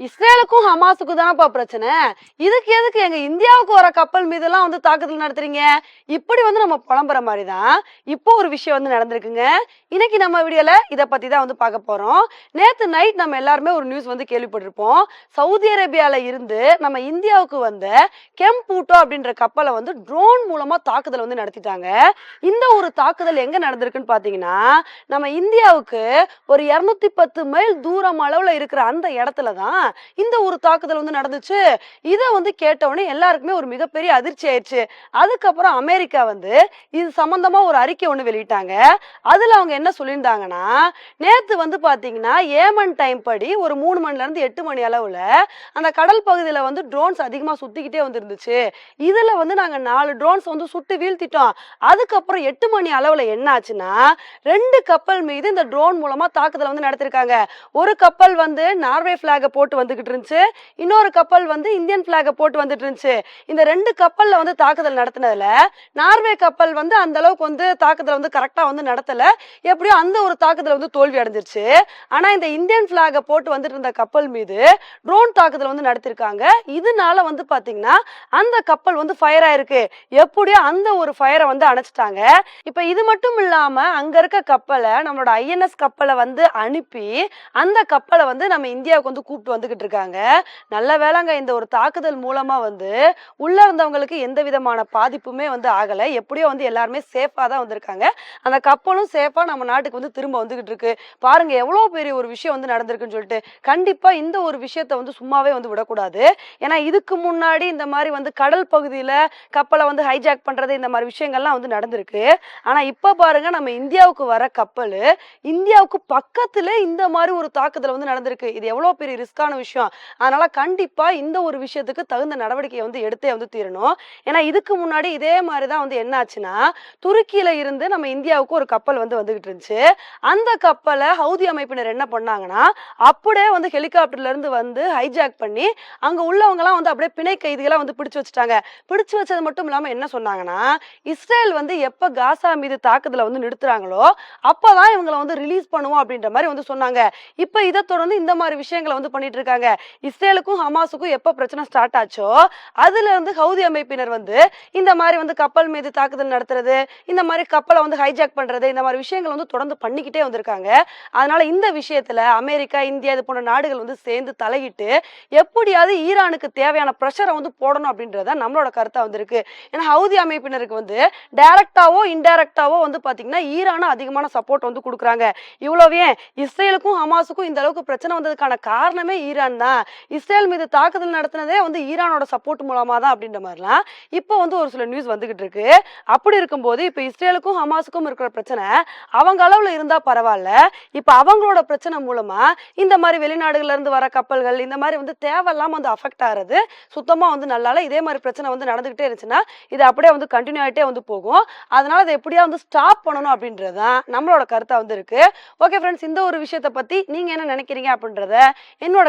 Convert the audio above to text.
இஸ்ரேலுக்கும் ஹமாஸுக்கும் தானப்பா பிரச்சனை. இதுக்கு எதுக்கு எங்க இந்தியாவுக்கு வர கப்பல் மீதெல்லாம் வந்து தாக்குதல் நடத்துறீங்க? இப்படி வந்து நம்ம புலம்புற மாதிரி தான் இப்போ ஒரு விஷயம் வந்து நடந்திருக்குங்க. இன்னைக்கு நம்ம வீடியோல இதை பத்தி தான் வந்து பார்க்க போறோம். நேத்து நைட் நம்ம எல்லாருமே ஒரு நியூஸ் வந்து கேள்விப்பட்டிருப்போம். சவுதி அரேபியால இருந்து நம்ம இந்தியாவுக்கு வந்த கெம்பூட்டோ அப்படின்ற கப்பலை வந்து ட்ரோன் மூலமா தாக்குதல் வந்து நடத்திட்டாங்க. இந்த ஒரு தாக்குதல் எங்க நடந்திருக்குன்னு பாத்தீங்கன்னா நம்ம இந்தியாவுக்கு ஒரு இருநூத்தி பத்து மைல் தூரம் அளவுல இருக்கிற அந்த இடத்துல தான் இந்த ஒரு தாக்குதல் வந்து நடந்துச்சு. இதை வந்து கேட்டவுடனே எல்லாருக்குமே ஒரு மிகப்பெரிய அதிர்ச்சி ஆயிடுச்சு. அதுக்கப்புறம் அமெரிக்கா வந்து இது சம்பந்தமா ஒரு அறிக்கை ஒன்று வெளியிட்டாங்க. அதுல அவங்க என்ன சொல்லியிருந்தாங்கன்னா நேத்து வந்து பாத்தீங்கன்னா ஏமன் டைம் படி ஒரு மூணு மணில இருந்து எட்டு மணி அளவுல அந்த கடல் பகுதியில வந்து ட்ரோன்ஸ் அதிகமா சுத்திக்கிட்டே வந்துருந்துச்சு. இதுல வந்து நாங்க நாலு ட்ரோன்ஸ் வந்து சுட்டு வீழ்த்திட்டோம். அதுக்கப்புறம் எட்டு மணி அளவுல என்ன ஆச்சுன்னா ரெண்டு கப்பல் மீது இந்த ட்ரோன் மூலமா தாக்குதல் வந்து நடத்திருக்காங்க. ஒரு கப்பல் வந்து நார்வே பிளாக போட்டு வந்துகிட்டு இருந்துச்சு. இன்னொரு கப்பல் வந்து இந்தியன் பிளாகை போட்டு வந்துட்டு இருந்துச்சு. இந்த ரெண்டு கப்பலில் வந்து தாக்குதல் நடத்தினதுல நார்வே கப்பல் வந்து அந்த அளவுக்கு வந்து தாக்குதல் வந்து கரெக்டாக வந்து நடத்தலை. எப்படியோ அந்த ஒரு தாக்குதல் வந்து தோல்வி அடைஞ்சிருச்சு. ஆனால் இந்த இந்தியன் பிளாகை போட்டு வந்துட்டு இருந்த கப்பல் மீது ட்ரோன் தாக்குதல் வந்து நடத்திருக்காங்க. இதனால வந்து பார்த்தீங்கன்னா அந்த கப்பல் வந்து ஃபயர் ஆயிருக்கு. எப்படியோ அந்த ஒரு ஃபயரை வந்து அணைச்சிட்டாங்க. இப்போ இது மட்டும் இல்லாமல் அங்கே இருக்க கப்பலை நம்மளோட ஐஎன்எஸ் கப்பலை வந்து அனுப்பி அந்த கப்பலை வந்து நம்ம இந்தியாவுக்கு வந்து கூப்பிட்டு வந்து வந்துகிட்டு இருக்காங்க நல்ல வேளாங்க இந்த ஒரு தாக்குதல் மூலமா வந்து உள்ள இருந்தவங்களுக்கு எந்த விதமான பாதிப்புமே வந்து ஆகல. எப்படியோ வந்து எல்லாருமே சேஃபா தான் வந்திருக்காங்க. அந்த கப்பலும் சேஃபா நம்ம நாட்டுக்கு வந்து திரும்ப வந்துகிட்டு இருக்கு பாருங்க எவ்வளவு பெரிய ஒரு விஷயம் வந்து நடந்திருக்குன்னு சொல்லிட்டு கண்டிப்பா இந்த ஒரு விஷயத்த வந்து சும்மாவே வந்து விடக்கூடாது. ஏன்னா இதுக்கு முன்னாடி இந்த மாதிரி வந்து கடல் பகுதியில கப்பலை வந்து ஹைஜாக் பண்றது இந்த மாதிரி விஷயங்கள்லாம் வந்து நடந்திருக்கு. ஆனா இப்ப பாருங்க நம்ம இந்தியாவுக்கு வர கப்பல் இந்தியாவுக்கு பக்கத்துல இந்த மாதிரி ஒரு தாக்குதல் வந்து நடந்திருக்கு. இது எவ்வளவு பெரிய ரிஸ்கான விஷயம். அதனால கண்டிப்பா இந்த ஒரு விஷயத்துக்கு தகுந்த நடவடிக்கையை வந்து எடுத்தே வந்து தீரணும். ஏன்னா இதுக்கு முன்னாடி இதே மாதிரி தான் வந்து என்ன ஆச்சுன்னா துருக்கியில இருந்து நம்ம இந்தியாவுக்கு ஒரு கப்பல் வந்து வந்துகிட்டு இருந்துச்சு. அந்த கப்பலை ஹவுதி அமைப்பினர் என்ன பண்ணாங்கன்னா அப்படியே வந்து ஹெலிகாப்டர்ல இருந்து வந்து ஹைஜாக் பண்ணி அங்க உள்ளவங்க எல்லாம் வந்து அப்படியே பிணை கைதிகளா வந்து பிடிச்சு வச்சுட்டாங்க. பிடிச்சு வச்சது மட்டும் இல்லாம என்ன சொன்னாங்கன்னா இஸ்ரேல் வந்து எப்ப காசா மீது தாக்குதலை வந்து நிறுத்துறாங்களோ அப்பதான் இவங்களை வந்து ரிலீஸ் பண்ணுவோம் அப்படின்ற மாதிரி வந்து சொன்னாங்க. இப்ப இதை தொடர்ந்து இந்த மாதிரி விஷயங்களை வந்து பண்ணிட்டு இருக்காங்க. இஸ்ரேலுக்கும் ஹமாஸுக்கும் எப்போ பிரச்சனை ஸ்டார்ட் ஆச்சோ அதுல இருந்து ஹவுதி அமைப்பினர் வந்து இந்த மாதிரி வந்து கப்பல் மீது தாக்குதல் நடத்துறது இந்த மாதிரி கப்பலை வந்து ஹைஜாக் பண்றது இந்த மாதிரி விஷயங்கள் வந்து தொடர்ந்து பண்ணிக்கிட்டே வந்திருக்காங்க. அதனால இந்த விஷயத்துல அமெரிக்கா இந்தியா இது போன்ற நாடுகள் வந்து சேர்ந்து தலையிட்டு எப்படியாவது ஈரானுக்கு தேவையான ப்ரெஷரை வந்து போடணும் அப்படின்றத நம்மளோட கருத்தா வந்திருக்கு. ஏன்னா ஹவுதி அமைப்பினருக்கு வந்து டைரக்டாவோ இன்டைரக்டாவோ வந்து பாத்தீங்கன்னா ஈரானும் அதிகமான சப்போர்ட் வந்து கொடுக்குறாங்க. இவ்வளவு ஏன்? இஸ்ரேலுக்கும் ஹமாஸுக்கும் இந்த அளவுக்கு பிரச்சனை வந்ததுக்கான காரணமே ஈரான் தான். இஸ்ரேல் மீது தாக்குதல் நடத்தினதே வந்து ஈரானோட சப்போர்ட் மூலமாக தான் அப்படின்ற மாதிரிலாம் இப்போ வந்து ஒரு சில நியூஸ் வந்துகிட்டு இருக்கு. அப்படி இருக்கும்போது இப்போ இஸ்ரேலுக்கும் ஹமாஸுக்கும் இருக்கிற பிரச்சனை அவங்க அளவில் இருந்தால் பரவாயில்ல. இப்போ அவங்களோட பிரச்சனை மூலமா இந்த மாதிரி வெளிநாடுகள்ல இருந்து வர கப்பல்கள் இந்த மாதிரி வந்து தேவையில்லாமல் வந்து அஃபெக்ட் ஆகிறது சுத்தமாக வந்து நல்லால இதே மாதிரி பிரச்சனை வந்து நடந்துகிட்டே இருந்துச்சுன்னா இது அப்படியே வந்து கண்டினியூ ஆகிட்டே வந்து போகும். அதனால அதை எப்படியா வந்து ஸ்டாப் பண்ணணும் அப்படின்றது தான் நம்மளோட கருத்தா வந்து இருக்கு. ஓகே ஃப்ரெண்ட்ஸ் இந்த ஒரு விஷயத்தை பற்றி நீங்க என்ன நினைக்கிறீங்க அப்படின்றத என்னோட